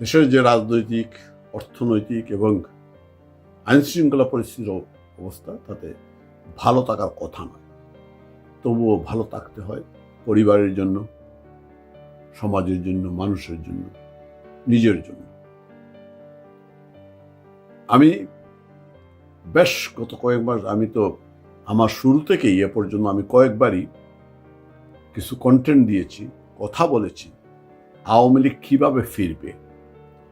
দেশের যে রাজনৈতিক, অর্থনৈতিক এবং আইনশৃঙ্খলা পরিস্থিতির অবস্থা তাতে ভালো থাকার কথা নয়। তবুও ভালো থাকতে হয় পরিবারের জন্য, সমাজের জন্য, মানুষের জন্য, নিজের জন্য। আমি বেশ গত কয়েক মাস আমি তো আমার শুরু থেকেই এ পর্যন্ত আমি কয়েকবারই কিছু কন্টেন্ট দিয়েছি, কথা বলেছি, আওয়ামী লীগ কীভাবে ফিরবে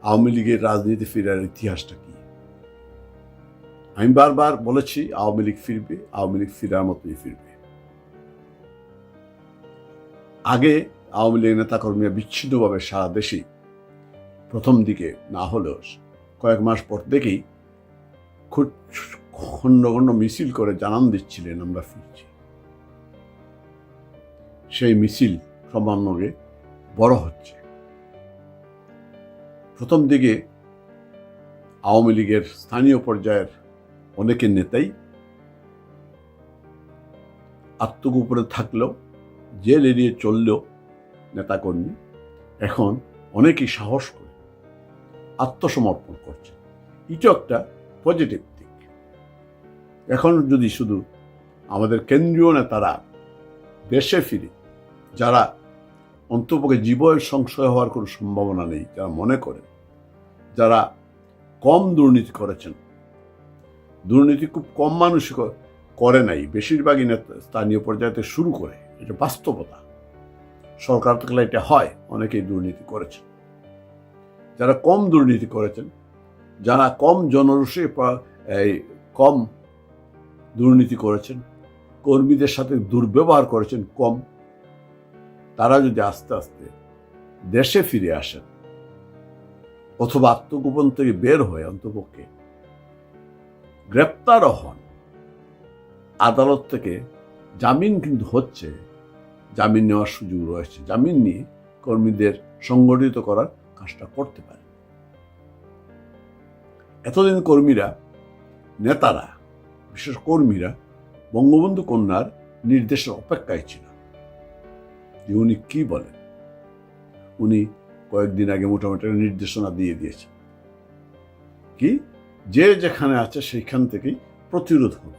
আওয়ামী লীগের রাজনীতি ফেরার ইতিহাসটা কি? আমি বারবার বলেছি, আওয়ামী লীগ ফিরবে, আওয়ামী লীগ ফিরার মতোই ফিরবে। আগে আওয়ামী লীগ নেতাকর্মীরা বিচ্ছিন্নভাবে সারা দেশে প্রথম দিকে না হলেও কয়েক মাস পর থেকেই খুব খণ্ড খণ্ড মিছিল করে জানান দিচ্ছিলেন, আমরা ফিরছি। সেই মিছিল ক্রমান্বয়ে বড় হচ্ছে। প্রথম দিকে আওয়ামী লীগের স্থানীয় পর্যায়ের অনেকের নেতাই আত্মগোপনে থাকলেও, জেল এড়িয়ে চললেও নেতাকর্মী এখন অনেকেই সাহস করে আত্মসমর্পণ করছে। এটা একটা পজিটিভ দিক। এখন যদি শুধু আমাদের কেন্দ্রীয় নেতারা দেশে ফিরে, যারা অন্তপক্ষে জীবন সংশয় হওয়ার কোনো সম্ভাবনা নেই, যারা মনে করে। যারা কম দুর্নীতি করেছেন। দুর্নীতি খুব কম মানুষ করে নাই। বেশিরভাগই স্থানীয় পর্যায়েতে শুরু করে। এটা বাস্তবতা। সরকার থাকলে এটা হয়, অনেকেই দুর্নীতি করেছেন। যারা কম দুর্নীতি করেছেন, যারা কম জনরসে এই কম দুর্নীতি করেছেন, কর্মীদের সাথে দুর্ব্যবহার করেছেন কম তারা যদি আস্তে আস্তে দেশে ফিরে আসেন অথবা আত্মগোপন থেকে বের হয়ে অন্তপক্ষে গ্রেপ্তারও হন, আদালত থেকে জামিন কিন্তু হচ্ছে, জামিন নেওয়ার সুযোগ রয়েছে। জামিন নিয়ে কর্মীদের সংগঠিত করার কাজটা করতে পারে। এতদিন কর্মীরা, নেতারা, বিশেষ কর্মীরা, বঙ্গবন্ধু কন্যার নির্দেশের অপেক্ষায় ছিল। যে উনি কি বলেন? উনি কয়েকদিন আগে মোটামুটি নির্দেশনা দিয়ে দিয়েছে কি? যে যেখানে আছে সেইখান থেকেই প্রতিরোধ হবে।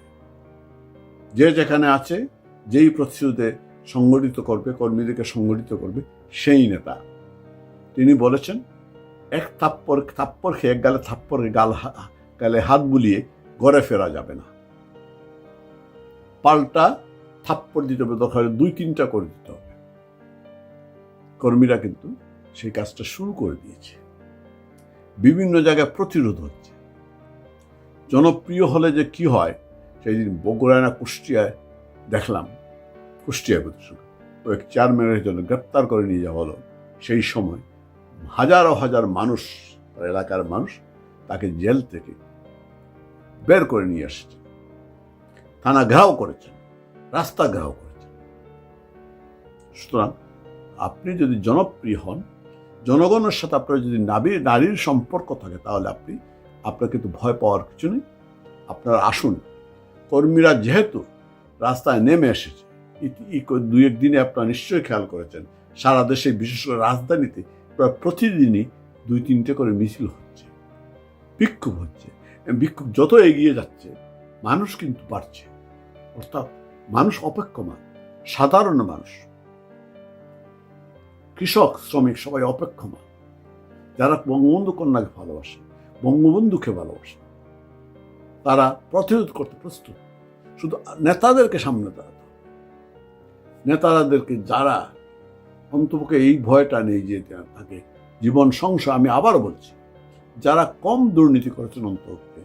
যে যেখানে আছে, যেই প্রতিরোধে সংগঠিত করবে, কর্মীদেরকে সংগঠিত করবে, সেই নেতা। তিনি বলেছেন, এক থাপ্পর থাপ্পর খেয়ে এক গালে থাপ্পরে গাল গালে হাত বুলিয়ে ঘরে ফেরা যাবে না। পাল্টা থাপ্পড় দিতে হবে, দরকার দুই তিনটা করে দিতে হবে। কর্মীরা কিন্তু সেই কাজটা শুরু করে দিয়েছে। বিভিন্ন জায়গায় প্রতিরোধ হচ্ছে। জনপ্রিয় হলে যে কি হয় সেই দিন বগুড়ায় না কুষ্টিয়ায় দেখলাম, কুষ্টিয়ায় প্রতিশোধ। ওই চেয়ারম্যানের জন্য গ্রেপ্তার করে নিয়ে যাওয়া হলো। সেই সময় হাজারো হাজার মানুষ এলাকার মানুষ, তাকে জেল থেকে বের করে নিয়ে এসেছে থানা ঘেরাও করেছেন রাস্তা ঘেরাও করেছেন সুতরাং আপনি যদি জনপ্রিয় হন, জনগণের সাথে আপনার যদি নারী নারীর সম্পর্ক থাকে, তাহলে আপনি, আপনার কিন্তু ভয় পাওয়ার কিছু নেই। আপনার আসুন। কর্মীরা যেহেতু রাস্তায় নেমে এসেছে দুই একদিনে আপনারা নিশ্চয়ই খেয়াল করেছেন, সারা দেশে বিশেষ করে রাজধানীতে প্রায় প্রতিদিনই দুই, তিনটে করে মিছিল হচ্ছে, বিক্ষোভ হচ্ছে, বিক্ষোভ যত এগিয়ে যাচ্ছে, মানুষ কিন্তু বাড়ছে। অর্থাৎ মানুষ অপেক্ষমান, সাধারণ মানুষ। কৃষক, শ্রমিক সবাই অপেক্ষমান। যারা বঙ্গবন্ধু কন্যাকে ভালোবাসে, বঙ্গবন্ধুকে ভালোবাসে, তারা প্রতিরোধ করতে প্রস্তুত। শুধু নেতাদেরকে সামনে দাঁড়াতে নেতাদেরকে যারা অন্তপক্ষে এই ভয়টা নেই যে থাকে, জীবন সংশয়, আমি আবার বলছি, যারা কম দুর্নীতি করেছেন অন্তপক্ষে,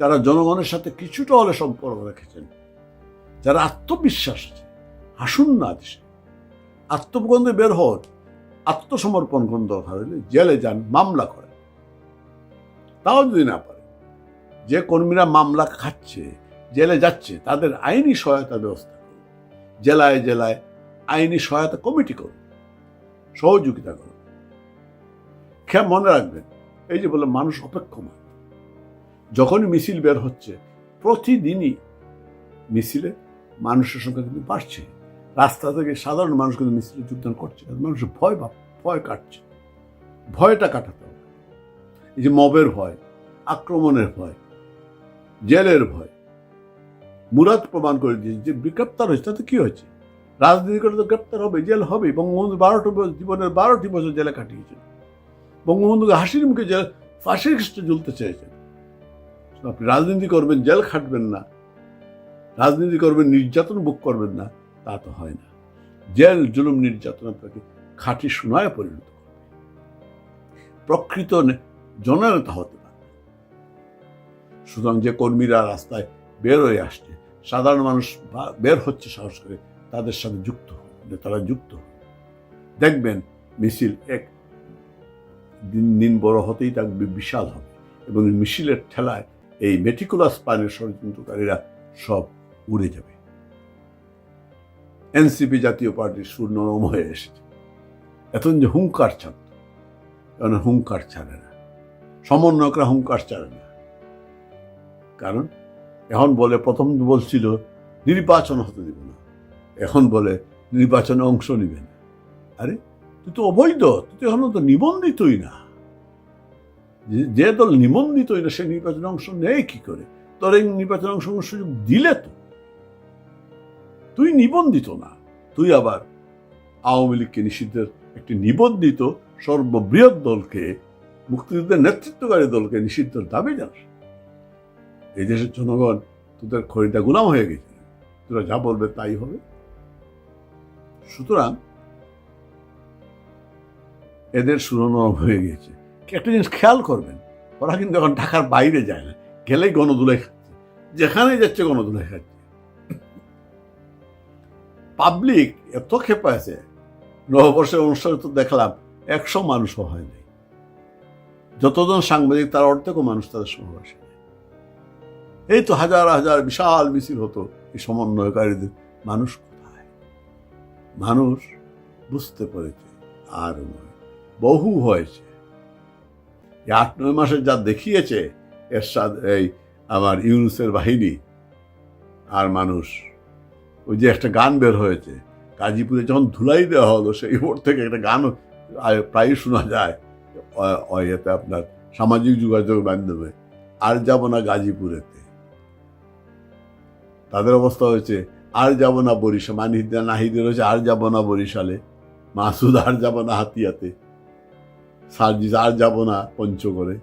যারা জনগণের সাথে কিছুটা হলে সম্পর্ক রেখেছেন, যারা আত্মবিশ্বাস আছে আসুন না দেশে আত্মগন্ধে বের হন আত্মসমর্পণ কোন দরকার হলে জেলে যান, মামলা করেন তাও যদি না পারে, যে কর্মীরা মামলা খাচ্ছে, জেলে যাচ্ছে, তাদের আইনি সহায়তা ব্যবস্থা করুন। জেলায় জেলায় আইনি সহায়তা কমিটি করুন, সহযোগিতা করুন। খেয়া মনে রাখবেন, এই যে বলে মানুষ অপেক্ষমান। যখনই মিছিল বের হচ্ছে, প্রতিদিনই মিছিলে মানুষের সংখ্যা কিন্তু বাড়ছে। রাস্তা থেকে সাধারণ মানুষ কিন্তু মিছিলে যোগদান করছে। মানুষের ভয় ভাব, ভয় কাটছে। ভয়টা কাটাতে হবে। এই যে মবের ভয়, আক্রমণের ভয়, জেলের ভয়, মুরাদ প্রমাণ করে দিয়েছে যে গ্রেপ্তার হয়েছে। তাতে কী হয়েছে? রাজনীতি করে তো গ্রেপ্তার হবে, জেল হবে। বঙ্গবন্ধু বারোটি জীবনের বারোটি বছর জেলে কাটিয়েছেন বঙ্গবন্ধুকে হাসির মুখে জেল, ফাঁসির খ্রিস্টে ঝুলতে চেয়েছেন আপনি রাজনীতি করবেন, জেল খাটবেন না। রাজনীতি করবেন, নির্যাতন বুক করবেন না। তা তো হয় না। জেল, জুলুম, নির্যাতন আপনাকে খাঁটি সোনায় পরিণত করবে। প্রকৃত জননেতা হতে পারবে সুতরাং যে কর্মীরা রাস্তায় বের হয়ে আসছে, সাধারণ মানুষ বের হচ্ছে সাহস করে তাদের সাথে যুক্ত হন নেতারা যুক্ত দেখবেন মিছিল এক দিন দিন বড় হতেই থাকবে, বিশাল হবে। এবং মিছিলের ঠেলায় এই মেটিকুলাস প্ল্যানের ষড়যন্ত্রকারীরা সব উড়ে যাবে। এনসিপি জাতীয় পার্টির সুর নরম হয়ে এসেছে। এখন যে হুঙ্কার ছাড়ত এখন হুঙ্কার ছাড়ে না। সমন্বয়করা হুঙ্কার ছাড়ে না। কারণ এখন বলে প্রথম বলছিল, নির্বাচন হতে দিব না। এখন বলে নির্বাচনে অংশ নিবে না। আরে, তুই তো অবৈধ, তুই তো এখনও তো নিবন্ধিতই না। যে- দল নিবন্ধিতই না, সে নির্বাচনে অংশ নেয় কি করে? তোর এই নির্বাচনে অংশ নেওয়ার সুযোগ দিলে তো। তুই নিবন্ধিত না। তুই আবার আওয়ামী লীগকে নিষিদ্ধের একটি নিবন্ধিত সর্ববৃহৎ দলকে, মুক্তিযুদ্ধের নেতৃত্বকারী দলকে নিষিদ্ধের দাবি জানাস। এই দেশের জনগণ তোদের খরিদা গুলাম হয়ে গেছে। তোরা যা বলবে তাই হবে। সুতরাং এদের সুরনরম হয়ে গিয়েছে একটা জিনিস খেয়াল করবেন, ওরা কিন্তু এখন ঢাকার বাইরে যায় না। গেলেই গণদুলাই খাচ্ছে। যেখানেই যাচ্ছে গণদুলাই খাচ্ছে। পাবলিক এত খেপে আছে। নববর্ষের অনুষ্ঠানে তো দেখলাম একশো মানুষও হয়নি যতজন সাংবাদিক, তার অর্ধেকও মানুষ তাদের সমাবেশে এই তো হাজার হাজার বিশাল মিছিল হতো এই সমন্বয়কারীদের। মানুষ কোথায়? মানুষ বুঝতে পেরেছে আর নয়, বহু হয়েছে। আট, নয় মাসে যা দেখিয়েছে এরশাদ, এই আমার ইউনুসের বাহিনী, আর মানুষ ওই যে একটা গান বের হয়েছে, গাজীপুরে যখন ধুলাই দেওয়া হলো, সেই ওর থেকে একটা গান প্রায় শোনা যায়। অ- আপনার সামাজিক যোগাযোগ মাধ্যমে। আর যাব না গাজীপুরেতে। তাদের অবস্থা হয়েছে, আর যাব না বরিশাল। মানিহিদা নাহিদের হয়েছে, আর যাব না বরিশালে। মাসুদ, আর যাব না হাতিয়াতে। সার্জিস, আর যাব না পঞ্চগড়ে।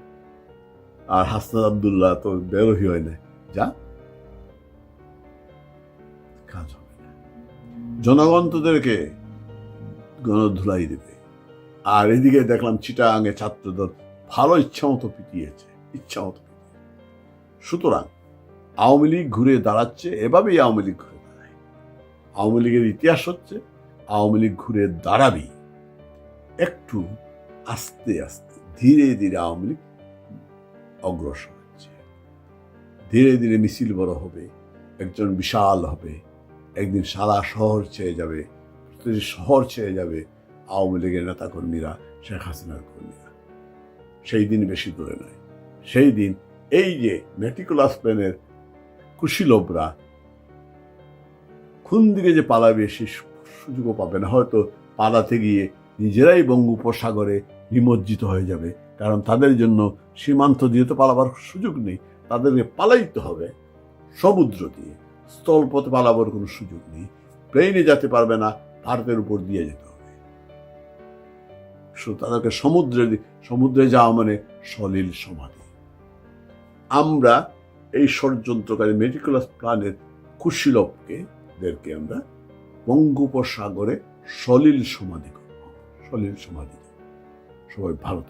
আর হাসনাদ আবদুল্লাহ তো বেরোহি হয় না যা। জনগণ তোদেরকে গণধুলাই দেবে। আর এদিকে দেখলাম চিটাঙে ছাত্রদল ভালো ইচ্ছা মতো পিটিয়েছে, ইচ্ছা মতো সুতরাং আওয়ামী লীগ ঘুরে দাঁড়াচ্ছে, এভাবেই আওয়ামী লীগ ঘুরে দাঁড়ায়। আওয়ামী লীগের ইতিহাস হচ্ছে, আওয়ামী লীগ ঘুরে দাঁড়াবি। একটু আস্তে আস্তে, ধীরে ধীরে আওয়ামী লীগ অগ্রসর হচ্ছে। ধীরে ধীরে মিছিল বড় হবে, একজন বিশাল হবে। একদিন সারা শহর ছেয়ে যাবে শহর ছেয়ে যাবে, আওয়ামী লীগের নেতাকর্মীরা, শেখ হাসিনার কর্মীরা। সেই দিন বেশি দূরে নয়। সেই দিন এই যে মেটিকুলাস প্ল্যানের কুশীলভরা কোন দিকে যে পালাবে সে সুযোগও পাবে না। হয়তো পালাতে গিয়ে নিজেরাই বঙ্গোপসাগরে নিমজ্জিত হয়ে যাবে। কারণ তাদের জন্য সীমান্ত দিয়ে তো পালাবার সুযোগ নেই। তাদেরকে পালাইতে হবে সমুদ্র দিয়ে। স্থলপথে পালাবার কোনো সুযোগ নেই। প্লেনে যেতে পারবে না, ভারতের উপর দিয়ে যেতে হবে। তাদেরকে সমুদ্রে সমুদ্রে যাওয়া মানে সলিল সমাধি। আমরা এই ষড়যন্ত্রকারী মেডিকুলাস প্ল্যানের কুশীলভকে দেরকে আমরা বঙ্গোপসাগরে সলিল সমাধি করব। সলিল সমাধি। সবাই ভালো